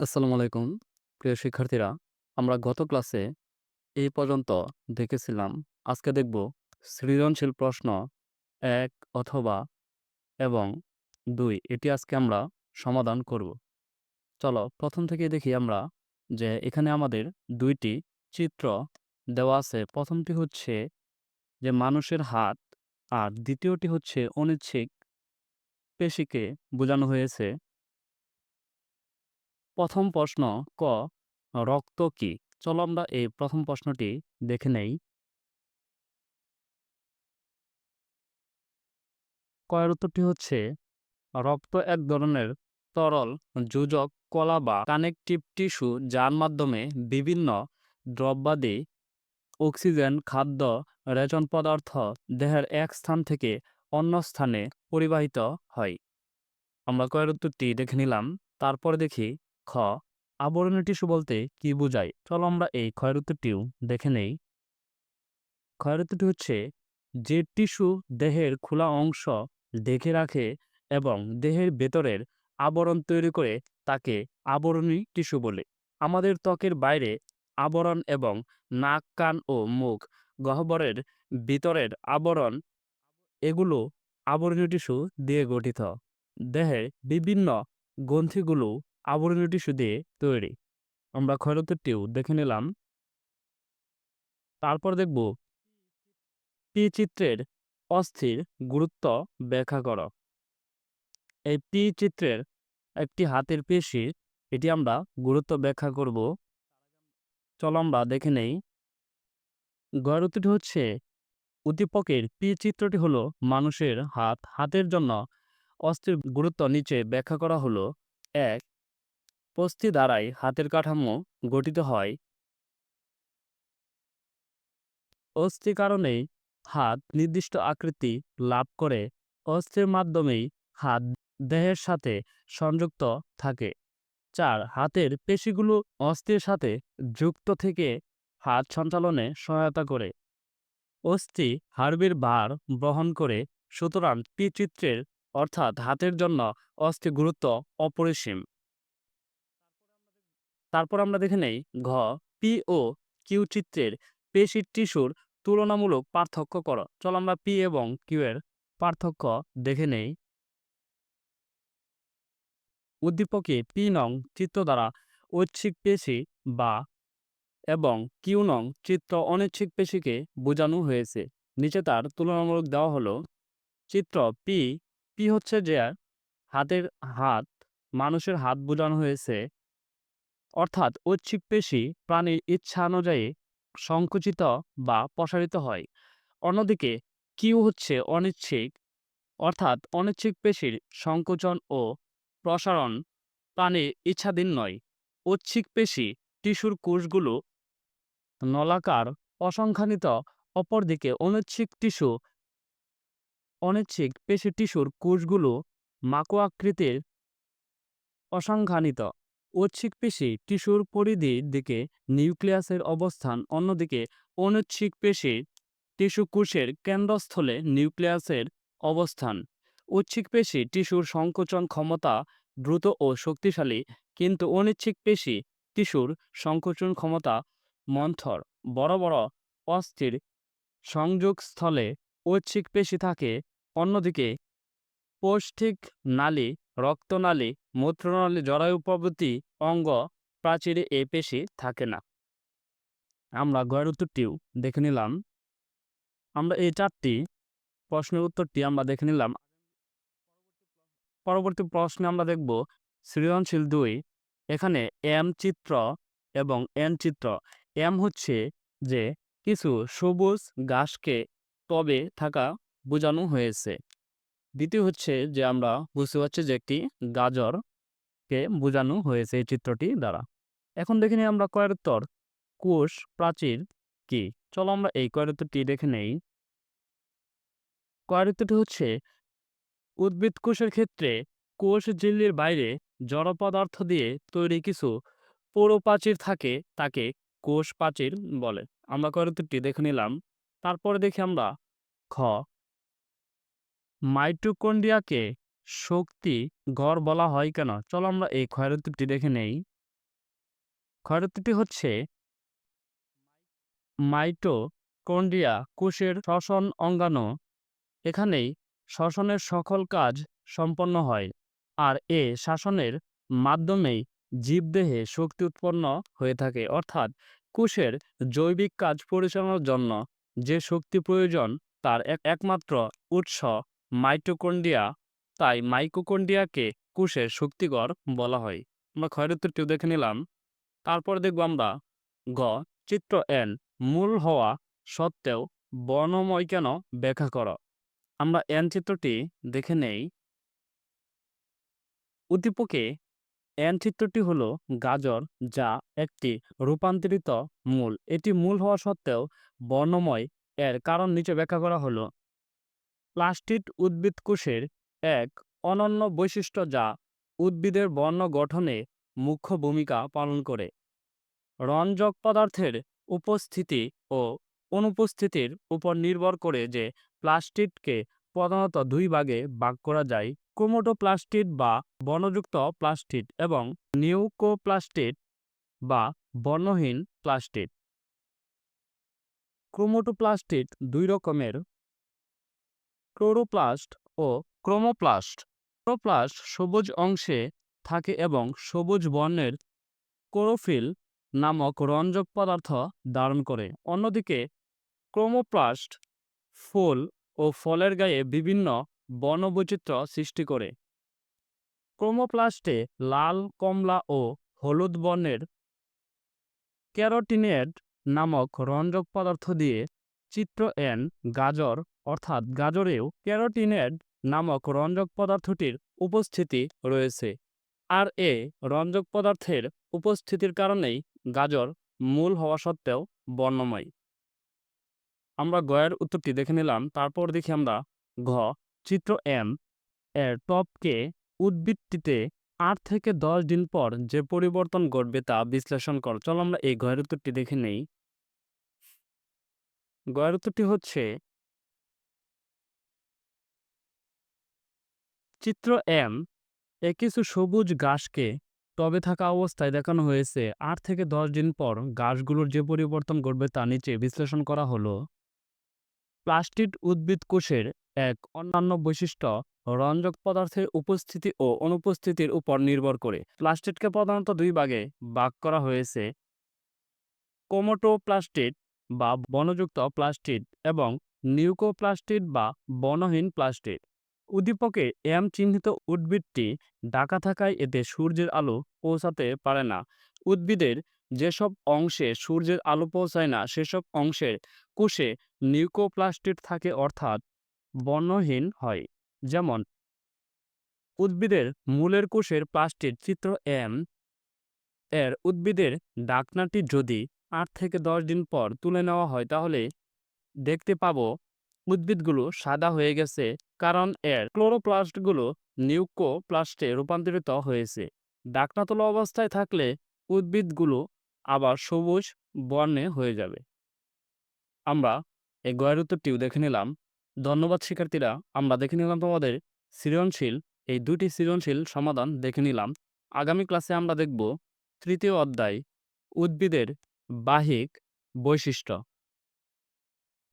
আসসালামু আলাইকুম। প্রিয় শিক্ষার্থীরা, আমরা গত ক্লাসে এই পর্যন্ত দেখেছিলাম, আজকে দেখব সৃজনশীল প্রশ্ন এক অথবা এবং দুই, এটি আজকে আমরা সমাধান করব। চলো, প্রথম থেকে দেখি আমরা যে এখানে আমাদের দুইটি চিত্র দেওয়া আছে। প্রথমটি হচ্ছে যে মানুষের হাত আর দ্বিতীয়টি হচ্ছে অনিচ্ছিক পেশিকে বোঝানো হয়েছে। প্রথম প্রশ্ন ক, রক্ত কি? চলো আমরা এই প্রথম প্রশ্নটি দেখে নেই। কয়ের উত্তরটি হচ্ছে, রক্ত এক ধরনের তরল, যোজক, কলা বা কানেকটিভ টিস্যু যার মাধ্যমে বিভিন্ন দ্রব্যাদি অক্সিজেন খাদ্য, রেচন পদার্থ দেহের এক স্থান থেকে অন্য স্থানে পরিবাহিত হয়। আমরা কয়ের উত্তরটি দেখে নিলাম, তারপরে দেখি খ আবরণী টিস্যু বলতে কি বোঝায়? চলো আমরা এই ক্ষয়ের উত্তরটিও দেখে নেই। ক্ষয়ের উত্তরটি হচ্ছে, যে টিস্যু দেহের খোলা অংশ ঢেকে রাখে এবং দেহের ভেতরের আবরণ তৈরি করে তাকে আবরণী টিস্যু বলে। আমাদের ত্বকের বাইরে আবরণ এবং নাক, কান ও মুখ, গহ্বরের ভিতরের আবরণ, এগুলো আবরণী টিস্যু দিয়ে গঠিত। দেহের বিভিন্ন গ্রন্থিগুলো আবরণী দিয়ে তৈরি। আমরা ক্ষয়রোত্তরটিও দেখে নিলাম। তারপর দেখব পি চিত্রের অস্থির গুরুত্ব ব্যাখ্যা কর। এই পি চিত্রের একটি হাতের পেশি, এটি আমরা গুরুত্ব ব্যাখ্যা করব। চলো আমরা দেখে নেই। গয়রুত্বটি হচ্ছে উদ্দীপকের পি চিত্রটি হলো মানুষের হাত। হাতের জন্য অস্থির গুরুত্ব নিচে ব্যাখ্যা করা হলো। এক পস্থি দ্বারাই হাতের কাঠামো গঠিত হয়। অস্থি কারণেই হাত নির্দিষ্ট আকৃতি লাভ করে। অস্থির মাধ্যমেই হাত দেহের সাথে সংযুক্ত থাকে। চার, হাতের পেশিগুলো অস্থির সাথে যুক্ত থেকে হাত সঞ্চালনে সহায়তা করে। অস্থি হাড়বির ভার বহন করে, সুতরাং পিচিত্রের অর্থাৎ হাতের জন্য অস্থি গুরুত্ব অপরিসীম। তারপর আমরা দেখে নেই ঘ পি ও কিউ চিত্রের পেশির টিস্যুর তুলনামূলক পার্থক্য করো। চল আমরা পি এবং কিউ এর পার্থক্য দেখে নেই। উদ্দীপকে পি নং চিত্র দ্বারা ঐচ্ছিক পেশি বা এবং কিউ নং চিত্র অনৈচ্ছিক পেশিকে বোঝানো হয়েছে। নিচে তার তুলনামূলক দেওয়া হলো, চিত্র পি পি হচ্ছে যে হাতের হাত, মানুষের হাত বোঝানো হয়েছে। অর্থাৎ ঐচ্ছিক পেশি প্রাণীর ইচ্ছা অনুযায়ী সংকুচিত বা প্রসারিত হয়। অন্যদিকে, কিউ হচ্ছে অনিচ্ছিক, অর্থাৎ অনিচ্ছিক পেশির সংকোচন ও প্রসারণ প্রাণীর ইচ্ছাধীন নয়। ঐচ্ছিক পেশি টিস্যুর কোষগুলো নলাকার অসংখ্যানিত অপরদিকে অনিচ্ছিক টিস্যু, অনিচ্ছিক পেশি টিস্যুর কোষগুলো মাকো আকৃতির অসংখ্যানিত ঐচ্ছিক পেশি টিস্যুর পরিধির দিকে নিউক্লিয়াসের অবস্থান, অন্যদিকে অনৈচ্ছিক পেশি টিস্যু কোষের কেন্দ্রস্থলে নিউক্লিয়াসের অবস্থান। ঐচ্ছিক পেশি টিস্যুর সংকোচন ক্ষমতা দ্রুত ও শক্তিশালী, কিন্তু অনিচ্ছিক পেশি টিস্যুর সংকোচন ক্ষমতা মন্থর। বড় বড় অস্থির সংযোগস্থলে ঐচ্ছিক পেশি থাকে, অন্যদিকে পৌষ্টিক নালী রক্তনালী, মূত্রনালী, জরায়ু প্রভৃতি অঙ্গ প্রাচীরে এ পেশি থাকে না। আমরা গয়ের উত্তরটিও দেখে নিলাম। আমরা এই চারটি প্রশ্নের উত্তরটি আমরা দেখে নিলাম। পরবর্তী প্রশ্নে আমরা দেখব সৃজনশীল দুই। এখানে এম চিত্র এবং এন চিত্র। এম হচ্ছে যে কিছু সবুজ ঘাসকে তবে থাকা বোঝানো হয়েছে। দ্বিতীয় হচ্ছে যে আমরা বুঝতে পারছি যে একটি গাজরকে বোঝানো হয়েছে এই চিত্রটি দ্বারা। এখন দেখে নিই আমরা কয়ের উত্তর কোষ প্রাচীর কি? চলো আমরা এই কয়ের উত্তরটি দেখে নেই। কয়ের উত্তরটি হচ্ছে উদ্ভিদ কোষের ক্ষেত্রে কোষ ঝিল্লির বাইরে জড় পদার্থ দিয়ে তৈরি কিছু পোড়ো পৌরপ্রাচীর থাকে, তাকে কোষ প্রাচীর বলে। আমরা কয়ের উত্তরটি দেখে নিলাম। তারপরে দেখি আমরা খ মাইটোকন্ড্রিয়াকে শক্তি ঘর বলা হয় কেন? চলো আমরা এই ক্ষয়ের উত্তরটি দেখে নেই। ক্ষয়রোত্তরটি হচ্ছে মাইটোকন্ড্রিয়া কোষের শ্বসন অঙ্গাণু। এখানেই শ্বসনের সকল কাজ সম্পন্ন হয় আর এ শাসনের মাধ্যমেই জীবদেহে শক্তি উৎপন্ন হয়ে থাকে। অর্থাৎ কোষের জৈবিক কাজ পরিচালনার জন্য যে শক্তি প্রয়োজন, তার এক একমাত্র উৎস মাইটোকন্ড্রিয়া, তাই মাইকোকন্ড্রিয়াকে কোষের শক্তিকর বলা হয়। আমরা ক্ষয়রোত্তরটিও দেখে নিলাম। তারপর দেখব আমরা গ, চিত্র এন মূল হওয়া সত্ত্বেও বর্ণময় কেন ব্যাখ্যা কর? আমরা এন চিত্রটি দেখে নেই। উদ্দীপকে এন চিত্রটি হল গাজর, যা একটি রূপান্তরিত মূল। এটি মূল হওয়া সত্ত্বেও বর্ণময়। এর কারণ নিচে ব্যাখ্যা করা হলো। প্লাস্টিড উদ্ভিদ কোষের এক অনন্য বৈশিষ্ট্য যা উদ্ভিদের বর্ণ গঠনে মুখ্য ভূমিকা পালন করে। রঞ্জক পদার্থের উপস্থিতি ও অনুপস্থিতির উপর নির্ভর করে যে প্লাস্টিডকে প্রধানত দুই ভাগে ভাগ করা যায়, ক্রোমোটোপ্লাস্টিড বা বর্ণযুক্ত প্লাস্টিড এবং নিউকোপ্লাস্টিড বা বর্ণহীন প্লাস্টিড। ক্রোমোটোপ্লাস্টিড দুই রকমের ক্লোরোপ্লাস্ট ও ক্রোমোপ্লাস্ট। ক্লোরোপ্লাস্ট সবুজ অংশে থাকে এবং সবুজ বর্ণের ক্লোরোফিল নামক রঞ্জক পদার্থ ধারণ করে। অন্যদিকে ক্রোমোপ্লাস্ট ফুল ও ফলের গায়ে বিভিন্ন বর্ণবৈচিত্র্য সৃষ্টি করে। ক্রোমোপ্লাস্টে লাল, কমলা ও হলুদ বর্ণের ক্যারোটিনেড নামক রঞ্জক পদার্থ দিয়ে চিত্র এন গাজর অর্থাৎ গাজরেও ক্যারোটিনেড নামক রঞ্জক পদার্থটির উপস্থিতি রয়েছে। আর এ রঞ্জক পদার্থের উপস্থিতির কারণেই গাজর মূল হওয়া সত্ত্বেও বর্ণময়। আমরা গয়ের উত্তরটি দেখে নিলাম, তারপর দেখি আমরা ঘ, চিত্র এম এর টপকে উদ্ভিদটিতে আট থেকে দশ দিন পর যে পরিবর্তন ঘটবে তা বিশ্লেষণ কর। চলো আমরা এই গয়ের উত্তরটি দেখে নেই। গয়ের উত্তরটি হচ্ছে চিত্র এম এ কিছু সবুজ ঘাসকে টবে থাকা অবস্থায় দেখানো হয়েছে। আট থেকে দশ দিন পর ঘাসগুলোর যে পরিবর্তন ঘটবে তা নিচে বিশ্লেষণ করা হলো। প্লাস্টিড উদ্ভিদ কোষের এক অন্যান্য বৈশিষ্ট্য রঞ্জক পদার্থের উপস্থিতি ও অনুপস্থিতির উপর নির্ভর করে। প্লাস্টিডকে প্রধানত দুই ভাগে ভাগ করা হয়েছে। কোমোটোপ্লাস্টিড বা বনযুক্ত প্লাস্টিড এবং নিউকোপ্লাস্টিড বা বনহীন প্লাস্টিড। উদ্দীপকে এম চিহ্নিত উদ্ভিদটি ঢাকা থাকায় এতে সূর্যের আলো পৌঁছাতে পারে না। উদ্ভিদের যেসব অংশে সূর্যের আলো পৌঁছায় না, সেসব অংশের কোষে নিউকোপ্লাস্টিড থাকে অর্থাৎ বর্ণহীন হয়। যেমন, উদ্ভিদের মূলের কোষের প্লাস্টিড চিত্র এম এর উদ্ভিদের ডাকনাটি যদি আট থেকে দশ দিন পর তুলে নেওয়া হয়, তাহলে দেখতে পাবো উদ্ভিদগুলো সাদা হয়ে গেছে কারণ এর ক্লোরোপ্লাস্টগুলো নিউকোপ্লাস্টে রূপান্তরিত হয়েছে। ডাকনা তোলা অবস্থায় থাকলে উদ্ভিদগুলো আবার সবুজ বর্ণে হয়ে যাবে। আমরা এই গয়ের উত্তরটিও দেখে নিলাম। ধন্যবাদ, শিক্ষার্থীরা। আমরা দেখে নিলাম তোমাদের সৃজনশীল, এই দুটি সৃজনশীল সমাধান দেখে নিলাম। আগামী ক্লাসে আমরা দেখব তৃতীয় অধ্যায় উদ্ভিদের বাহিক বৈশিষ্ট্য।